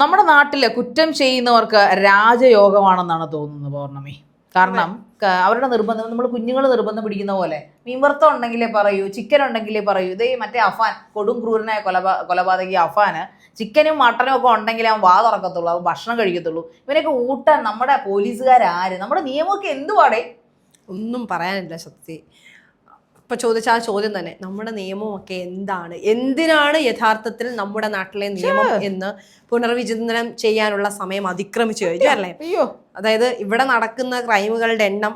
നമ്മുടെ നാട്ടിലെ കുറ്റം ചെയ്യുന്നവർക്ക് രാജയോഗമാണെന്നാണ് തോന്നുന്നത് പൗർണമി. കാരണം അവരുടെ നിർബന്ധം നമ്മൾ കുഞ്ഞുങ്ങൾ നിർബന്ധം പിടിക്കുന്ന പോലെ. മീൻവർത്തം ഉണ്ടെങ്കിലേ പറയൂ ചിക്കൻ ഉണ്ടെങ്കിലേ പറയൂ. ഇതേ മറ്റേ അഫാൻ കൊടും ക്രൂരനായ കൊലപാ കൊലപാതകി അഫാന് ചിക്കനും മട്ടനും ഒക്കെ ഉണ്ടെങ്കിൽ അവൻ വാ തുറക്കത്തുള്ളൂ അവൻ ഭക്ഷണം കഴിക്കത്തുള്ളൂ. ഇവനൊക്കെ ഊട്ടാൻ നമ്മുടെ പോലീസുകാരാര്? നമ്മുടെ നിയമമൊക്കെ എന്തുവാടേ? ഒന്നും പറയാനില്ല സത്യ ഇപ്പൊ ചോദിച്ച ആ ചോദ്യം തന്നെ നമ്മുടെ നിയമമൊക്കെ എന്താണ്? എന്തിനാണ് യഥാർത്ഥത്തിൽ നമ്മുടെ നാട്ടിലെ നിയമം എന്ന് പുനർവിചിന്തനം ചെയ്യാനുള്ള സമയം അതിക്രമിച്ചു കഴിഞ്ഞു അല്ലേ? അയ്യോ. അതായത് ഇവിടെ നടക്കുന്ന ക്രൈമുകളുടെ എണ്ണം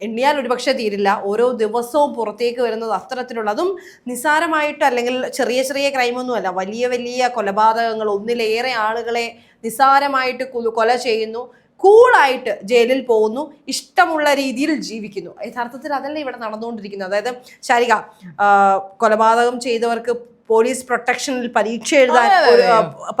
എണ്ണിയാൽ ഒരുപക്ഷെ തീരില്ല. ഓരോ ദിവസവും പുറത്തേക്ക് വരുന്നത് അത്തരത്തിലുള്ള അതും നിസ്സാരമായിട്ട് അല്ലെങ്കിൽ ചെറിയ ചെറിയ ക്രൈമൊന്നുമല്ല വലിയ വലിയ കൊലപാതകങ്ങൾ ഒന്നിലേറെ ആളുകളെ നിസ്സാരമായിട്ട് കൊല ചെയ്യുന്നു. കൂളായിട്ട് ജയിലിൽ പോകുന്നു ഇഷ്ടമുള്ള രീതിയിൽ ജീവിക്കുന്നു. യഥാർത്ഥത്തിൽ അതല്ല ഇവിടെ നടന്നുകൊണ്ടിരിക്കുന്നത്? അതായത് ശാരിക കൊലപാതകം ചെയ്തവർക്ക് പോലീസ് പ്രൊട്ടക്ഷനിൽ പരീക്ഷ എഴുതാൻ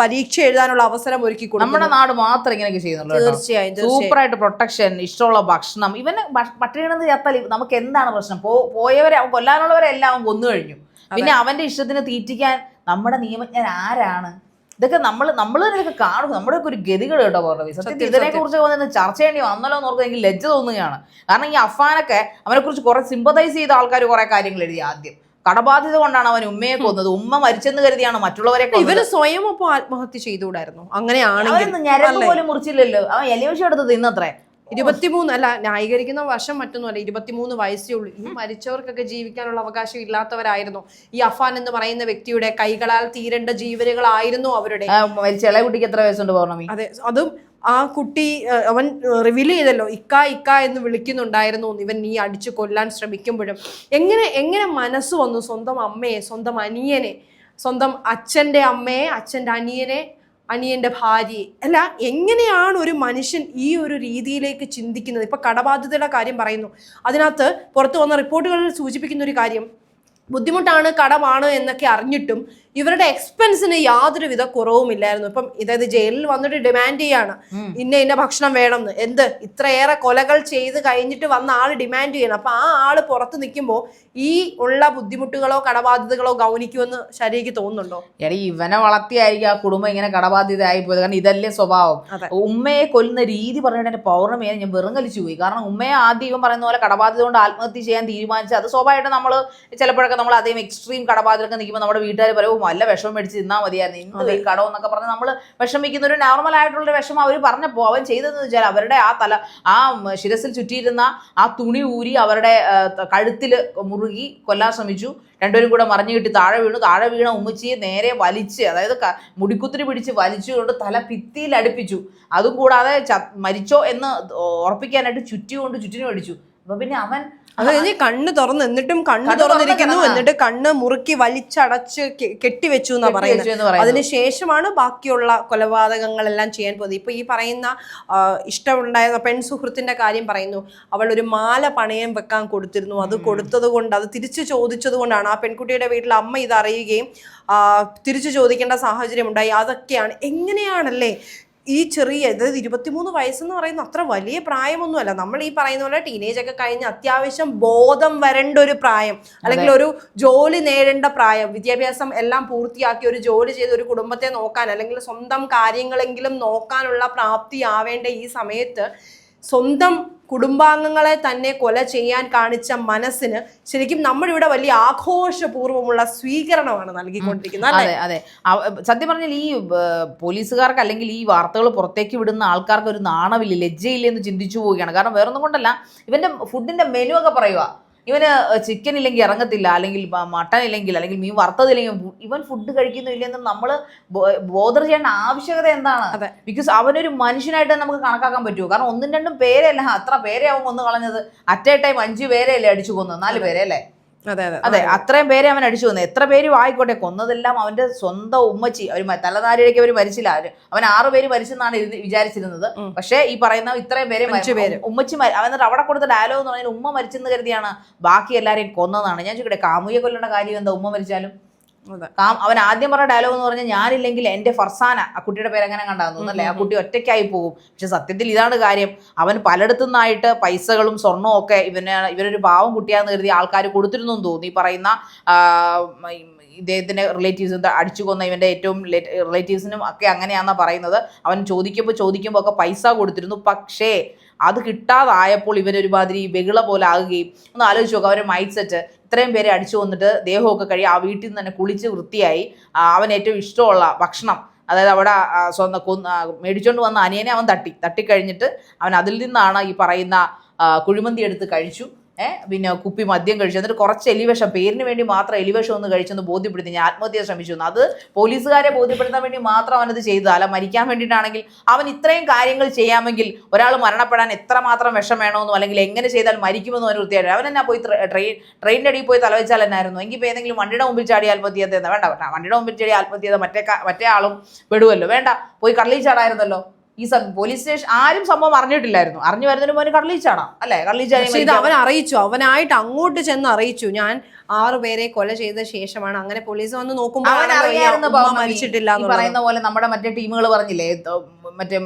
പരീക്ഷ എഴുതാനുള്ള അവസരം ഒരുക്കി നമ്മുടെ നാട് മാത്രം ഇങ്ങനെയൊക്കെ ചെയ്യുന്നുള്ളൂ. തീർച്ചയായും സൂപ്പറായിട്ട് പ്രൊട്ടക്ഷൻ ഇഷ്ടമുള്ള ഭക്ഷണം ഇവന് പട്ടിണത് ചത്താൽ നമുക്ക് എന്താണ് പ്രശ്നം? പോയവരെ കൊല്ലാനുള്ളവരെ എല്ലാം കൊന്നു കഴിഞ്ഞു. പിന്നെ അവന്റെ ഇഷ്ടത്തിന് തീറ്റിക്കാൻ നമ്മുടെ നിയമജ്ഞൻ ആരാണ്? ഇതൊക്കെ നമ്മൾ നമ്മൾ തന്നെ ഇതൊക്കെ കാണും. നമ്മുടെ ഒക്കെ ഒരു ഗതികൾ കേട്ടോ പറഞ്ഞത്. സത്യത്തിൽ സത്യം, ഇതിനെ കുറിച്ച് വന്നിരുന്ന ചർച്ച ചെയ്യേണ്ടി വന്നല്ലോ എന്ന് ഓർക്കുന്നത് എനിക്ക് ലജ്ജ തോന്നുകയാണ്. കാരണം ഈ അഫാനൊക്കെ അവനെ കുറിച്ച് കുറെ സിമ്പതൈസ് ചെയ്ത ആൾക്കാർ കുറെ കാര്യങ്ങൾ എഴുതി ആദ്യം. കടബാധ്യത കൊണ്ടാണ് അവൻ ഉമ്മയെ കൊന്നത്. ഉമ്മ മരിച്ചെന്ന് കരുതിയാണ് മറ്റുള്ളവരെ ഇവർ സ്വയം അപ്പൊ ആത്മഹത്യ ചെയ്തുകൂടായിരുന്നു? അങ്ങനെയാണ് ഞരമ്പ്? പോലും മുറിച്ചില്ലല്ലോ. അവൻ എലിവശം എടുത്ത് തിന്നത്രേ ഇരുപത്തിമൂന്ന് അല്ല ന്യായീകരിക്കുന്ന വർഷം മറ്റൊന്നുമല്ല ഇരുപത്തിമൂന്ന് വയസ്സേ ഉള്ളൂ. ഈ മരിച്ചവർക്കൊക്കെ ജീവിക്കാനുള്ള അവകാശം ഇല്ലാത്തവരായിരുന്നു. ഈ അഫാൻ എന്ന് പറയുന്ന വ്യക്തിയുടെ കൈകളാൽ തീരേണ്ട ജീവനുകളായിരുന്നു അവരുടെ. ഇളയ കുട്ടിക്ക് എത്ര വയസ്സുണ്ട് പൗർണമി? അതെ അതും ആ കുട്ടി അവൻ റിവീൽ ചെയ്തല്ലോ ഇക്ക ഇക്ക എന്ന് വിളിക്കുന്നുണ്ടായിരുന്നു. ഇവൻ നീ അടിച്ചു കൊല്ലാൻ ശ്രമിക്കുമ്പോഴും എങ്ങനെ എങ്ങനെ മനസ്സ് വന്നു സ്വന്തം അമ്മയെ സ്വന്തം അനിയനെ സ്വന്തം അച്ഛന്റെ അമ്മയെ അച്ഛന്റെ അനിയനെ അനിയന്റെ ഭാര്യയെ അല്ല എങ്ങനെയാണ് ഒരു മനുഷ്യൻ ഈ ഒരു രീതിയിലേക്ക് ചിന്തിക്കുന്നത്? ഇപ്പൊ കടബാധ്യതയുടെ കാര്യം പറയുന്നു. അതിനകത്ത് പുറത്തു വന്ന റിപ്പോർട്ടുകളിൽ സൂചിപ്പിക്കുന്ന ഒരു കാര്യം ബുദ്ധിമുട്ടാണ് കടമാണ് എന്നൊക്കെ അറിഞ്ഞിട്ടും ഇവരുടെ എക്സ്പെൻസിന് യാതൊരുവിധ കുറവുമില്ലായിരുന്നു. ഇപ്പം ഇതായത് ജയിലിൽ വന്നിട്ട് ഡിമാൻഡ് ചെയ്യാണ്. ഇന്ന ഇന്ന ഭക്ഷണം വേണം എന്ന് എന്ത്? ഇത്രയേറെ കൊലകൾ ചെയ്ത് കഴിഞ്ഞിട്ട് വന്ന ആൾ ഡിമാൻഡ് ചെയ്യണം. അപ്പൊ ആ ആൾ പുറത്ത് നിൽക്കുമ്പോൾ ഈ ഉള്ള ബുദ്ധിമുട്ടുകളോ കടബാധ്യതകളോ ഗൗനിക്കുമെന്ന് ശരിക്ക് തോന്നുന്നുണ്ടോ? എടി ഇവനെ വളർത്തിയായിരിക്കും ആ കുടുംബം ഇങ്ങനെ കടബാധ്യത ആയി പോയത്. കാരണം ഇതല്ലേ സ്വഭാവം. ഉമ്മയെ കൊല്ലുന്ന രീതി പറഞ്ഞിട്ട് എന്റെ പൗർണമിയെ ഞാൻ വെറും കലിച്ചു പോയി. കാരണം ഉമ്മയെ ആദ്യം ഇവൻ പറയുന്ന പോലെ കടബാധ്യത കൊണ്ട് ആത്മഹത്യ ചെയ്യാൻ തീരുമാനിച്ചു അത് സ്വാഭാവികമായിട്ട് നമ്മൾ ചിലപ്പോഴൊക്കെ നമ്മൾ അതേ എക്സ്ട്രീം കടബാധ്യതയൊക്കെ നിൽക്കുമ്പോൾ നമ്മുടെ വീട്ടുകാർ പറയും "ഓ, വല്ല വിഷമം മേടിച്ച് തിന്നാൽ മതിയായിരുന്നു. ഇന്ന് ഈ കടം എന്നൊക്കെ പറഞ്ഞ് നമ്മൾ വിഷമിക്കുന്ന ഒരു നോർമൽ ആയിട്ടുള്ള വിഷമം അവർ പറഞ്ഞപ്പോൾ അവൻ ചെയ്തതെന്ന് വെച്ചാൽ അവരുടെ ആ തല ആ ശിരസിൽ ചുറ്റിയിരുന്ന ആ തുണി ഊരി അവരുടെ കഴുത്തിൽ മുറുകി കൊല്ലാൻ ശ്രമിച്ചു. രണ്ടുപേരും കൂടെ മറിഞ്ഞു കിട്ടി താഴെ വീണു. താഴെ വീണ ഉമ്മച്ചിയെ നേരെ വലിച്ച് അതായത് മുടിക്കുത്തിരി പിടിച്ച് വലിച്ചുകൊണ്ട് തല ഭിത്തിയിൽ അടുപ്പിച്ചു. അതും കൂടാതെ മരിച്ചോ എന്ന് ഉറപ്പിക്കാനായിട്ട് ചുറ്റി കൊണ്ട് ചുറ്റിനും അടിച്ചു. അപ്പൊ പിന്നെ അവൻ അത് കണ്ണ് തുറന്ന് എന്നിട്ടും കണ്ണ് തുറന്നിരിക്കുന്നു. എന്നിട്ട് കണ്ണ് മുറുക്കി വലിച്ചടച്ച് കെട്ടിവെച്ചു എന്നാ പറയുന്നത്. അതിനുശേഷമാണ് ബാക്കിയുള്ള കൊലപാതകങ്ങളെല്ലാം ചെയ്യാൻ പോകുന്നത്. ഇപ്പൊ ഈ പറയുന്ന ഇഷ്ടമുണ്ടായ ഇഷ്ടമുണ്ടായിരുന്ന പെൺ സുഹൃത്തിന്റെ കാര്യം പറയുന്നു. അവൾ ഒരു മാല പണയം വെക്കാൻ കൊടുത്തിരുന്നു. അത് കൊടുത്തത് കൊണ്ട് അത് തിരിച്ചു ചോദിച്ചത് കൊണ്ടാണ് ആ പെൺകുട്ടിയുടെ വീട്ടിൽ അമ്മ ഇത് അറിയുകയും തിരിച്ചു ചോദിക്കേണ്ട സാഹചര്യം ഉണ്ടായി അതൊക്കെയാണ്. എങ്ങനെയാണല്ലേ ഈ ചെറിയ അതായത് ഇരുപത്തിമൂന്ന് വയസ്സെന്ന് പറയുന്ന അത്ര വലിയ പ്രായമൊന്നുമല്ല. നമ്മൾ ഈ പറയുന്ന പോലെ ടീനേജ് ഒക്കെ കഴിഞ്ഞ് അത്യാവശ്യം ബോധം വരേണ്ട ഒരു പ്രായം അല്ലെങ്കിൽ ഒരു ജോലി നേടേണ്ട പ്രായം വിദ്യാഭ്യാസം എല്ലാം പൂർത്തിയാക്കി ഒരു ജോലി ചെയ്ത് ഒരു കുടുംബത്തെ നോക്കാൻ അല്ലെങ്കിൽ സ്വന്തം കാര്യങ്ങളെങ്കിലും നോക്കാനുള്ള പ്രാപ്തി ആവേണ്ട ഈ സമയത്ത് സ്വന്തം കുടുംബാംഗങ്ങളെ തന്നെ കൊല ചെയ്യാൻ കാണിച്ച മനസ്സിന് ശരിക്കും നമ്മുടെ നമ്മളിവിടെ വലിയ ആഘോഷപൂർവമുള്ള സ്വീകരണമാണ് നൽകിക്കൊണ്ടിരിക്കുന്നത് അതെ അതെ. സത്യം പറഞ്ഞാൽ ഈ പോലീസുകാർക്ക് അല്ലെങ്കിൽ ഈ വാർത്തകൾ പുറത്തേക്ക് വിടുന്ന ആൾക്കാർക്ക് ഒരു നാണമില്ല ലജ്ജയില്ലെന്ന് ചിന്തിച്ചു പോവുകയാണ്. കാരണം വേറൊന്നും കൊണ്ടല്ല ഇവന്റെ ഫുഡിന്റെ മെനു ഒക്കെ പറയുക ഇവന് ചിക്കൻ ഇല്ലെങ്കിൽ ഇറങ്ങത്തില്ല അല്ലെങ്കിൽ മട്ടൻ ഇല്ലെങ്കിൽ അല്ലെങ്കിൽ മീൻ വറുത്തതില്ലെങ്കിൽ ഇവൻ ഫുഡ് കഴിക്കുന്നില്ലെന്ന് നമ്മൾ ബോധർ ചെയ്യേണ്ട ആവശ്യകത എന്താണ്. ബിക്കോസ് അവനൊരു മനുഷ്യനായിട്ട് നമുക്ക് കണക്കാക്കാൻ പറ്റുമോ? കാരണം ഒന്നും രണ്ടും പേരല്ല അത്ര പേരെ അവൻ കൊന്നു കളഞ്ഞത്. അറ്റ് എ ടൈം അഞ്ചു പേരെയല്ലേ അടിച്ചു കൊന്നത്. നാല് പേരെ അല്ലേ അതെ അതെ. അതെ അത്രയും പേരെ അവൻ അടിച്ചു വന്നു എത്ര പേര് ആയിക്കോട്ടെ കൊന്നതെല്ലാം അവന്റെ സ്വന്തം ഉമ്മച്ചി. അവർ തലനാരിഴയ്ക്ക് അവർ മരിച്ചില്ല. അവൻ ആറു പേര് മരിച്ചെന്നാണ് ഇരുന്ന് വിചാരിച്ചിരുന്നത്. പക്ഷേ ഈ പറയുന്ന ഇത്രയും പേരെ മരിച്ചു പേര്. ഉമ്മച്ചി അവൻ അവിടെ കൊടുത്ത ഡയലോഗ് എന്ന് പറഞ്ഞാൽ ഉമ്മ മരിച്ചെന്ന് കരുതിയാണ് ബാക്കി എല്ലാരെയും കൊന്നതാണ് ഞാൻ ചോദിക്കട്ടെ കാമുകിയെ കൊല്ലേണ്ട കാര്യം എന്താ? ഉമ്മ മരിച്ചാലും? അവൻ ആദ്യം പറഞ്ഞ ഡയലോഗ് എന്ന് പറഞ്ഞാൽ ഞാനില്ലെങ്കിൽ എന്റെ ഫർസാന ആ കുട്ടിയുടെ പേര് എങ്ങനെ കണ്ടാന്ന് അല്ലേ ആ കുട്ടി ഒറ്റയ്ക്കായി പോകും. പക്ഷെ സത്യത്തിൽ ഇതാണ് കാര്യം. അവൻ പലയിടത്തു നിന്നായിട്ട് പൈസകളും സ്വർണവും ഒക്കെ ഇവന് ഇവനൊരു പാവം കുട്ടിയാന്ന് കരുതി ആൾക്കാർ കൊടുത്തിരുന്നു ഈ പറയുന്ന ഇദ്ദേഹത്തിന്റെ റിലേറ്റീവ്സ് അടിച്ചു കൊന്ന ഇവന്റെ ഏറ്റവും റിലേറ്റീവ്സിനും ഒക്കെ അങ്ങനെയാന്നാ പറയുന്നത്. അവൻ ചോദിക്കുമ്പോൾ ചോദിക്കുമ്പോൾ ഒക്കെ പൈസ കൊടുത്തിരുന്നു. പക്ഷേ അത് കിട്ടാതായപ്പോൾ ഇവരൊരുമാതിരി ബഹിള പോലെ ആകുകയും ഒന്ന് ആലോചിച്ച് നോക്കുക അവരുടെ മൈൻഡ് സെറ്റ് ഇത്രയും പേരെ അടിച്ചു വന്നിട്ട് ദേഹമൊക്കെ കഴിയും ആ വീട്ടിൽ നിന്ന് തന്നെ കുളിച്ച് വൃത്തിയായി. അവൻ ഏറ്റവും ഇഷ്ടമുള്ള ഭക്ഷണം അതായത് അവിടെ സ്വന്തം കൊന്ന് മേടിച്ചുകൊണ്ട് വന്ന അനിയനെ അവൻ തട്ടി. തട്ടിക്കഴിഞ്ഞിട്ട് അവൻ അതിൽ നിന്നാണ് ഈ പറയുന്ന കുഴിമന്തി എടുത്ത് കഴിച്ചു. പിന്നെ കുപ്പി മദ്യം കഴിച്ചു. എന്നിട്ട് കുറച്ച് എലിവേഷം പേരിന് വേണ്ടി മാത്രം എലിവേഷം ഒന്ന് കഴിച്ചെന്ന് ബോധ്യപ്പെടുത്തി. ഞാൻ ആത്മഹത്യ ശ്രമിച്ചു. അത് പോലീസുകാരെ ബോധ്യപ്പെടുത്താൻ വേണ്ടി മാത്രം അവനത് ചെയ്തത്. അല്ല മരിക്കാൻ വേണ്ടിയിട്ടാണെങ്കിൽ അവൻ ഇത്രയും കാര്യങ്ങൾ ചെയ്യാമെങ്കിൽ ഒരാൾ മരണപ്പെടാൻ എത്രമാത്രം വിഷം വേണമെന്നോ അല്ലെങ്കിൽ എങ്ങനെ ചെയ്താൽ മരിക്കുമെന്നോ അവന് വൃത്തിയായിട്ട് അവൻ എന്നാ പോയി ട്രെയിൻ ട്രെയിനിന്റെ അടിയിൽ പോയി തലവെച്ചാൽ എന്നായിരുന്നു? എങ്കിൽ ഇപ്പോൾ ഏതെങ്കിലും വണ്ടിയുടെ മുമ്പിൽ ചാടി ആത്മഹത്യ വേണ്ട വേണ്ട. വണ്ടിയുടെ മുമ്പിൽ ചാടി ആത്മഹത്യ മറ്റേ മറ്റേ ആളും പെടുമല്ലോ വേണ്ട പോയി കടലിൽ ചാടായിരുന്നല്ലോ. ഈ പോലീസ് സ്റ്റേഷൻ ആരും സംഭവം അറിഞ്ഞിട്ടില്ലായിരുന്നു. അറിഞ്ഞു വരുന്നതിന് മുന്നേ കള്ളിച്ചാണോ അല്ലെ പക്ഷെ ഇത് അവൻ അറിയിച്ചു. അവനായിട്ട് അങ്ങോട്ട് ചെന്ന് അറിയിച്ചു. ഞാൻ ആറു പേരെ കൊല ചെയ്ത ശേഷമാണ് അങ്ങനെ പോലീസ് വന്ന് നോക്കുമ്പോൾ. മരിച്ചിട്ടില്ല പറയുന്ന പോലെ നമ്മുടെ മറ്റേ ടീമുകൾ പറഞ്ഞില്ലേ മറ്റേ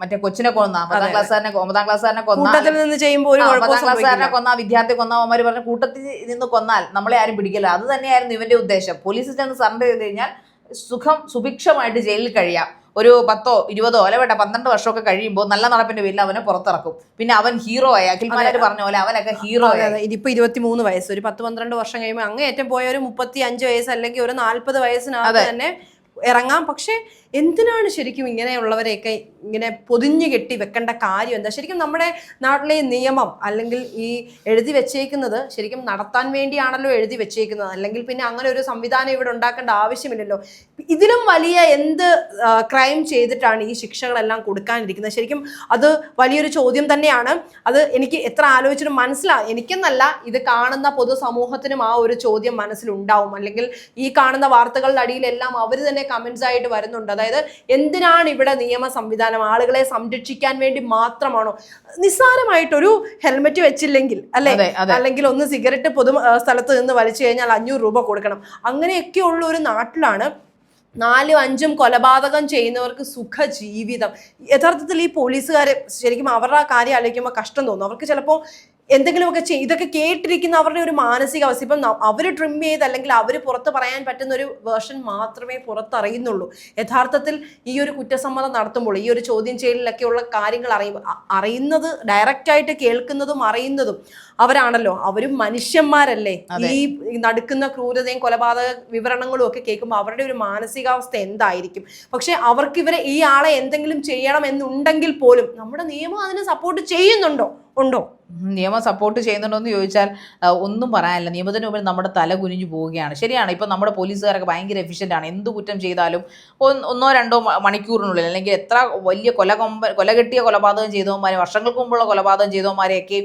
മറ്റേ കൊച്ചിനെ കൊന്ന പത്താം. ക്ലാസ്സുകാരനെ ഒമ്പതാം ക്ലാസ്സുകാരനെ കൊന്ന കൂട്ടത്തിൽ നിന്ന് ചെയ്യുമ്പോൾ ഒരു പത്താം ക്ലാസ്സുകാരനെ കൊന്ന വിദ്യാർത്ഥി കൊന്ന അവന്മാർ പറഞ്ഞ കൂട്ടത്തിൽ നിന്ന് കൊന്നാൽ നമ്മളെ ആരും പിടിക്കില്ല. അത് തന്നെയായിരുന്നു ഇവന്റെ ഉദ്ദേശം. പോലീസിൽ ചെന്ന് സറണ്ടർ ചെയ്ത് കഴിഞ്ഞാൽ സുഖം സുഭിക്ഷമായിട്ട് ജയിലിൽ കഴിയാം. ഒരു പത്തോ ഇരുപതോ അല്ല വേണ്ട പന്ത്രണ്ട് വർഷമൊക്കെ കഴിയുമ്പോൾ നല്ല നടപ്പിന്റെ പേരിൽ അവനെ പുറത്തിറക്കും. പിന്നെ അവൻ ഹീറോ ആയി. അഖിൽമാരാർ പറഞ്ഞ പോലെ അവനൊക്കെ ഹീറോ. ഇതിപ്പോ ഇരുപത്തി മൂന്ന് വയസ്സ്. ഒരു പത്ത് പന്ത്രണ്ട് വർഷം കഴിയുമ്പോൾ അങ്ങേയറ്റം പോയ ഒരു മുപ്പത്തി അഞ്ച് വയസ്സ് അല്ലെങ്കിൽ ഒരു നാല്പത് വയസ്സിനകത്ത് തന്നെ ഇറങ്ങാം. പക്ഷെ എന്തിനാണ് ശരിക്കും ഇങ്ങനെയുള്ളവരെയൊക്കെ ഇങ്ങനെ പൊതിഞ്ഞു കെട്ടി വെക്കേണ്ട കാര്യം എന്താ? ശരിക്കും നമ്മുടെ നാട്ടിലെ ഈ നിയമം അല്ലെങ്കിൽ ഈ എഴുതി വെച്ചേക്കുന്നത് ശരിക്കും നടത്താൻ വേണ്ടിയാണല്ലോ എഴുതി വെച്ചേക്കുന്നത്. അല്ലെങ്കിൽ പിന്നെ അങ്ങനെ ഒരു സംവിധാനം ഇവിടെ ഉണ്ടാക്കേണ്ട ആവശ്യമില്ലല്ലോ. ഇതിലും വലിയ എന്ത് ക്രൈം ചെയ്തിട്ടാണ് ഈ ശിക്ഷകളെല്ലാം കൊടുക്കാനിരിക്കുന്നത്. ശരിക്കും അത് വലിയൊരു ചോദ്യം തന്നെയാണ്. അത് എനിക്ക് എത്ര ആലോചിച്ചിട്ടും മനസ്സിലാവും എനിക്കെന്നല്ല ഇത് കാണുന്ന പൊതുസമൂഹത്തിനും ആ ഒരു ചോദ്യം മനസ്സിലുണ്ടാവും. അല്ലെങ്കിൽ ഈ കാണുന്ന വാർത്തകളുടെ അടിയിലെല്ലാം അവർ തന്നെ കമൻസ് ആയിട്ട് വരുന്നുണ്ട്. അതായത് എന്തിനാണ് ഇവിടെ നിയമ സംവിധാനം? ആളുകളെ സംരക്ഷിക്കാൻ വേണ്ടി മാത്രമാണോ? നിസ്സാരമായിട്ടൊരു ഹെൽമെറ്റ് വെച്ചില്ലെങ്കിൽ അല്ലെ? അല്ലെങ്കിൽ ഒന്ന് സിഗരറ്റ് പൊതു സ്ഥലത്ത് നിന്ന് വലിച്ചു കഴിഞ്ഞാൽ അഞ്ഞൂറ് രൂപ കൊടുക്കണം. അങ്ങനെയൊക്കെയുള്ള ഒരു നാട്ടിലാണ് നാലും അഞ്ചും കൊലപാതകം ചെയ്യുന്നവർക്ക് സുഖജീവിതം. യഥാർത്ഥത്തിൽ ഈ പോലീസുകാരെ ശരിക്കും അവരുടെ കാര്യം ആലോചിക്കുമ്പോൾ കഷ്ടം തോന്നും. അവർക്ക് ചിലപ്പോൾ എന്തെങ്കിലുമൊക്കെ ചെയ്യും ഇതൊക്കെ കേട്ടിരിക്കുന്ന അവരുടെ ഒരു മാനസികാവസ്ഥ ഇപ്പം അവർ ട്രിം ചെയ്ത് അല്ലെങ്കിൽ അവർ പുറത്ത് പറയാൻ പറ്റുന്ന ഒരു വേർഷൻ മാത്രമേ പുറത്തറിയുന്നുള്ളൂ. യഥാർത്ഥത്തിൽ ഈ ഒരു കുറ്റസമ്മതം നടത്തുമ്പോൾ ഈ ഒരു ചോദ്യം ചെയ്യലിലൊക്കെയുള്ള കാര്യങ്ങൾ അറിയ അറിയുന്നത് ഡയറക്റ്റായിട്ട് കേൾക്കുന്നതും അറിയുന്നതും അവരാണല്ലോ. അവരും മനുഷ്യന്മാരല്ലേ. ഈ നടക്കുന്ന ക്രൂരതയും കൊലപാതക വിവരണങ്ങളും ഒക്കെ കേൾക്കുമ്പോൾ അവരുടെ ഒരു മാനസികാവസ്ഥ എന്തായിരിക്കും? പക്ഷെ അവർക്ക് ഇവരെ ഈ ആളെ എന്തെങ്കിലും ചെയ്യണം എന്നുണ്ടെങ്കിൽ പോലും നമ്മുടെ നിയമം അതിനെ സപ്പോർട്ട് ചെയ്യുന്നുണ്ടോ? ഉണ്ടോ? നിയമം സപ്പോർട്ട് ചെയ്യുന്നുണ്ടോ എന്ന് ചോദിച്ചാൽ ഒന്നും പറയാനില്ല. നിയമത്തിന് മുമ്പിൽ നമ്മുടെ തല കുനിഞ്ഞു പോവുകയാണ്. ശരിയാണ് ഇപ്പം നമ്മുടെ പോലീസുകാരൊക്കെ ഭയങ്കര എഫിഷ്യന്റ് ആണ്. എന്ത് കുറ്റം ചെയ്താലും ഒന്നോ രണ്ടോ മണിക്കൂറിനുള്ളിൽ അല്ലെങ്കിൽ എത്ര വലിയ കൊല കൊമ്പ കൊല കെട്ടിയ കൊലപാതകം ചെയ്തവന്മാരെ വർഷങ്ങൾക്ക് മുമ്പുള്ള കൊലപാതകം ചെയ്തവന്മാരെയൊക്കെ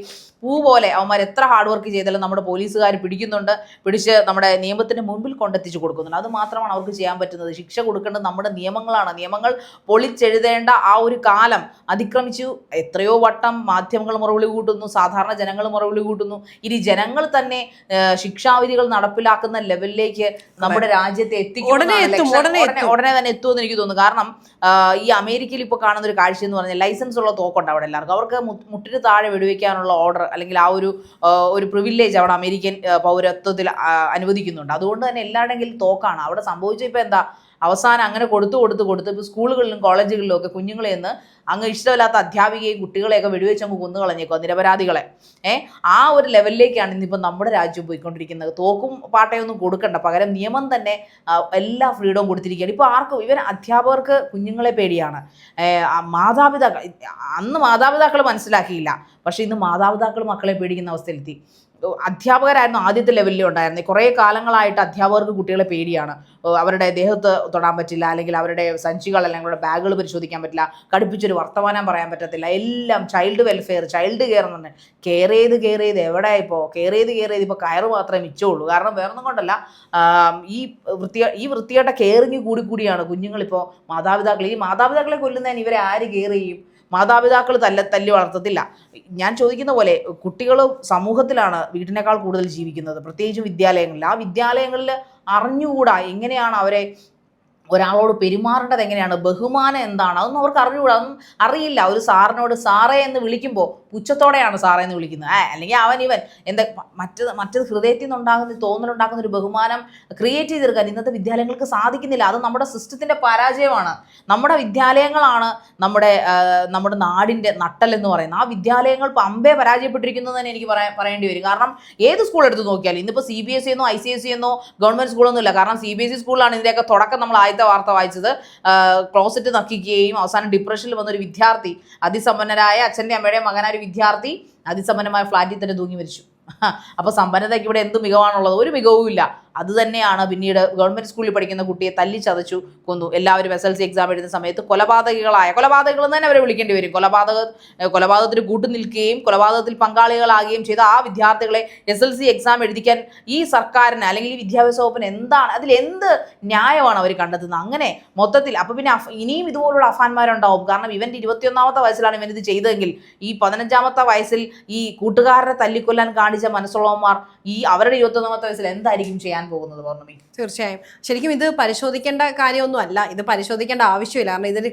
പൂ പോലെ അവന്മാർ എത്ര ഹാർഡ് വർക്ക് ചെയ്താലും നമ്മുടെ പോലീസുകാർ പിടിക്കുന്നുണ്ട് പിടിച്ച് നമ്മുടെ നിയമത്തിന് മുമ്പിൽ കൊണ്ടെത്തിച്ച് കൊടുക്കുന്നുണ്ട്. അത് മാത്രമാണ് അവർക്ക് ചെയ്യാൻ പറ്റുന്നത്. ശിക്ഷ കൊടുക്കേണ്ടത് നമ്മുടെ നിയമങ്ങളാണ്. നിയമങ്ങൾ പൊളിച്ചെഴുതേണ്ട ആ ഒരു കാലം അതിക്രമിച്ചു. എത്രയോ വട്ടം മാധ്യമങ്ങൾ മുറവിളി കൂട്ടുന്നു സാധാരണ ജനങ്ങൾ മുറവിളി കൂട്ടുന്നു. ഇനി ജനങ്ങൾ തന്നെ ശിക്ഷാവിധികൾ നടപ്പിലാക്കുന്ന ലെവലിലേക്ക് നമ്മുടെ രാജ്യത്തെ എത്തിക്കും ഉടനെ തന്നെ എത്തുമെന്ന് എനിക്ക് തോന്നുന്നു. കാരണം ഈ അമേരിക്കയിൽ ഇപ്പോൾ കാണുന്ന ഒരു കാഴ്ച എന്ന് പറഞ്ഞാൽ ലൈസൻസ് ഉള്ള തോക്കുണ്ട് അവിടെ എല്ലാവർക്കും. അവർക്ക് മുട്ടിന് താഴെ വെടിവെക്കാനുള്ള ഓർഡർ അല്ലെങ്കിൽ ആ ഒരു ഒരു പ്രിവിലേജ് അവിടെ അമേരിക്കൻ പൗരത്വത്തിൽ അനുവദിക്കുന്നുണ്ട്. അതുകൊണ്ട് തന്നെ എല്ലായിടെങ്കിലും തോക്കാണ്. അവിടെ സംഭവിച്ചത് ഇപ്പോൾ എന്താ? അവസാനം അങ്ങനെ കൊടുത്തു കൊടുത്ത് കൊടുത്ത്. ഇപ്പോൾ സ്കൂളുകളിലും കോളേജുകളിലും ഒക്കെ കുഞ്ഞുങ്ങളെ നിന്ന് അങ്ങ് ഇഷ്ടമില്ലാത്ത അധ്യാപികയും കുട്ടികളെയൊക്കെ വെടിവെച്ച് അങ്ങ് കൊന്നു കളഞ്ഞേക്കോ നിരപരാധികളെ. ഏ? ആ ഒരു ലെവലിലേക്കാണ് ഇന്നിപ്പോൾ നമ്മുടെ രാജ്യം പോയിക്കൊണ്ടിരിക്കുന്നത്. തോക്കും പാട്ടയൊന്നും കൊടുക്കണ്ട. പകരം നിയമം തന്നെ എല്ലാ ഫ്രീഡവും കൊടുത്തിരിക്കുകയാണ്. ഇപ്പോൾ ആർക്കും ഇവർ അധ്യാപകർക്ക് കുഞ്ഞുങ്ങളെ പേടിയാണ്. മാതാപിതാക്കൾ അന്ന് മാതാപിതാക്കൾ മനസ്സിലാക്കിയില്ല. പക്ഷേ ഇന്ന് മാതാപിതാക്കൾ മക്കളെ പേടിക്കുന്ന അവസ്ഥയിലെത്തി. അധ്യാപകരായിരുന്നു ആദ്യത്തെ ലെവലിൽ ഉണ്ടായിരുന്നത് കുറേ കാലങ്ങളായിട്ട് അധ്യാപകർക്ക് കുട്ടികളെ പേടിയാണ്. അവരുടെ ദേഹത്ത് തൊടാൻ പറ്റില്ല അല്ലെങ്കിൽ അവരുടെ സഞ്ചികൾ അല്ലെങ്കിൽ അവരുടെ ബാഗുകൾ പരിശോധിക്കാൻ പറ്റില്ല കടുപ്പിച്ചൊരു വർത്തമാനം പറയാൻ പറ്റത്തില്ല. എല്ലാം ചൈൽഡ് വെൽഫെയർ ചൈൽഡ് കെയർ എന്ന് പറഞ്ഞാൽ കെയർ ചെയ്ത് കെയർ ചെയ്ത് എവിടെ ഇപ്പോൾ കെയർ ചെയ്ത് കെയർ ചെയ്ത് ഇപ്പോൾ കയറ് മാത്രമേ മിച്ചമുള്ളൂ കാരണം വേറൊന്നും കൊണ്ടല്ല. ഈ വൃത്തി ഈ വൃത്തിയായിട്ട കെയറിങ് കൂടി കൂടിയാണ് കുഞ്ഞുങ്ങളിപ്പോൾ മാതാപിതാക്കൾ. ഈ മാതാപിതാക്കളെ കൊല്ലുന്നതിന് ഇവരെ ആര് കെയർ ചെയ്യും? മാതാപിതാക്കൾ തല്ല തല്ലി വളർത്തത്തില്ല. ഞാൻ ചോദിക്കുന്ന പോലെ കുട്ടികൾ സമൂഹത്തിലാണ് വീട്ടിനേക്കാൾ കൂടുതൽ ജീവിക്കുന്നത്. പ്രത്യേകിച്ച് വിദ്യാലയങ്ങളിൽ. ആ വിദ്യാലയങ്ങളിൽ അറിഞ്ഞുകൂടാ എങ്ങനെയാണ് അവരെ ഒരാളോട് പെരുമാറേണ്ടത് എങ്ങനെയാണ്? ബഹുമാനം എന്താണ്? അതൊന്നും അവർക്ക് അറിഞ്ഞുകൂടാ അതൊന്നും അറിയില്ല. ഒരു സാറിനോട് സാറേ എന്ന് വിളിക്കുമ്പോൾ പുച്ഛത്തോടെയാണ് സാറേ എന്ന് വിളിക്കുന്നത്. ഏഹ് അല്ലെങ്കിൽ അവൻ ഇവൻ എന്താ മറ്റത് മറ്റത് ഹൃദയത്തിൽ നിന്നുണ്ടാകുന്ന തോന്നലുണ്ടാക്കുന്ന ഒരു ബഹുമാനം ക്രിയേറ്റ് ചെയ്തെടുക്കാൻ ഇന്നത്തെ വിദ്യാലയങ്ങൾക്ക് സാധിക്കുന്നില്ല. അത് നമ്മുടെ സിസ്റ്റത്തിന്റെ പരാജയമാണ്. നമ്മുടെ വിദ്യാലയങ്ങളാണ് നമ്മുടെ നമ്മുടെ നാടിന്റെ നട്ടൽ എന്ന് പറയുന്നത്. ആ വിദ്യാലയങ്ങൾ പമ്പേ പരാജയപ്പെട്ടിരിക്കുന്നു തന്നെ എനിക്ക് പറയാൻ പറയേണ്ടി വരും. കാരണം ഏത് സ്കൂൾ എടുത്ത് നോക്കിയാലും ഇന്നിപ്പോൾ സി ബി എസ് എന്നോ ഐ സി എസ് സി എന്നോ ഗവൺമെന്റ് സ്കൂളൊന്നുമില്ല. കാരണം സി ബി എസ് ഇ സ്കൂളിലാണ് ഇതിന്റെയൊക്കെ തുടക്കം നമ്മൾ ആദ്യത്തെ വാർത്ത വായിച്ചത് ക്ലോസറ്റ് നക്കിക്കുകയും അവസാനം ഡിപ്രഷനിൽ വന്നൊരു വിദ്യാർത്ഥി അതിസമ്പന്നരായ അച്ഛന്റെ അമ്മയുടെയും മകനായ ഒരു വിദ്യാർത്ഥി അതിസമ്പന്നമായ ഫ്ലാറ്റിൽ തന്നെ തൂങ്ങി മരിച്ചു. അപ്പോൾ സമ്പന്നതയ്ക്ക് ഇവിടെ എന്ത് മികവാണുള്ളത്? ഒരു മികവും ഇല്ല അത് തന്നെയാണ് പിന്നീട് ഗവൺമെന്റ് സ്കൂളിൽ പഠിക്കുന്ന കുട്ടിയെ തല്ലി ചതച്ചു കൊന്നു. എല്ലാവരും എസ് എൽ സി എക്സാം എഴുതുന്ന സമയത്ത് കൊലപാതകികളായ കൊലപാതകങ്ങൾ തന്നെ അവരെ വിളിക്കേണ്ടി വരും. കൊലപാതക കൊലപാതകത്തിന് കൂട്ടു നിൽക്കുകയും കൊലപാതകത്തിൽ പങ്കാളികളാകുകയും ചെയ്ത ആ വിദ്യാർത്ഥികളെ എസ് എൽ സി എക്സാം എഴുതിക്കാൻ ഈ സർക്കാരിന് അല്ലെങ്കിൽ ഈ വിദ്യാഭ്യാസ വകുപ്പിന് എന്താണ് അതിൽ എന്ത് ന്യായമാണ് അവർ കണ്ടെത്തുന്നത്? അങ്ങനെ മൊത്തത്തിൽ അപ്പോൾ പിന്നെ ഇനിയും ഇതുപോലുള്ള അഫാൻമാരുണ്ടാവും കാരണം ഇവന്റെ ഇരുപത്തിയൊന്നാമത്തെ വയസ്സിലാണ് ഇവൻ ഇത് ചെയ്തതെങ്കിൽ ഈ പതിനഞ്ചാമത്തെ വയസ്സിൽ ഈ കൂട്ടുകാരനെ തല്ലിക്കൊല്ലാൻ കാണിച്ച മനസ്സുള്ളവന്മാർ ഈ അവരുടെ ഇരുപത്തൊന്നാമത്തെ വയസ്സിൽ എന്തായിരിക്കും ചെയ്യാൻ പോകുന്നത് പൗർണമി? തീർച്ചയായും. ശരിക്കും ഇത് പരിശോധിക്കേണ്ട കാര്യമൊന്നും അല്ല ഇത് പരിശോധിക്കേണ്ട ആവശ്യമില്ല. കാരണം ഇതിൽ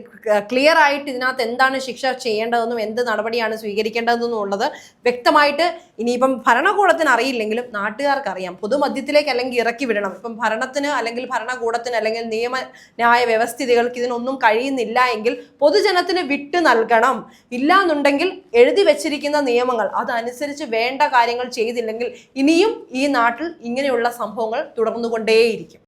ക്ലിയർ ആയിട്ട് ഇതിനകത്ത് എന്താണ് ശിക്ഷ ചെയ്യേണ്ടതെന്നും എന്ത് നടപടിയാണ് സ്വീകരിക്കേണ്ടതെന്നും ഉള്ളത് വ്യക്തമായിട്ട് ഇനിയിപ്പം ഭരണകൂടത്തിന് അറിയില്ലെങ്കിലും നാട്ടുകാർക്ക് അറിയാം പൊതുമധ്യത്തിലേക്ക് അല്ലെങ്കിൽ ഇറക്കി വിടണം. ഇപ്പം ഭരണത്തിന് അല്ലെങ്കിൽ ഭരണകൂടത്തിന് അല്ലെങ്കിൽ നിയമ ന്യായ വ്യവസ്ഥിതികൾക്ക് ഇതിനൊന്നും കഴിയുന്നില്ല എങ്കിൽ പൊതുജനത്തിന് വിട്ടു നൽകണം. ഇല്ല എന്നുണ്ടെങ്കിൽ എഴുതി വെച്ചിരിക്കുന്ന നിയമങ്ങൾ അതനുസരിച്ച് വേണ്ട കാര്യങ്ങൾ ചെയ്തില്ലെങ്കിൽ ഇനിയും ഈ നാട്ടിൽ ഇങ്ങനെയുള്ള സംഭവങ്ങൾ തുടർന്നുകൊണ്ടേയിരിക്കും.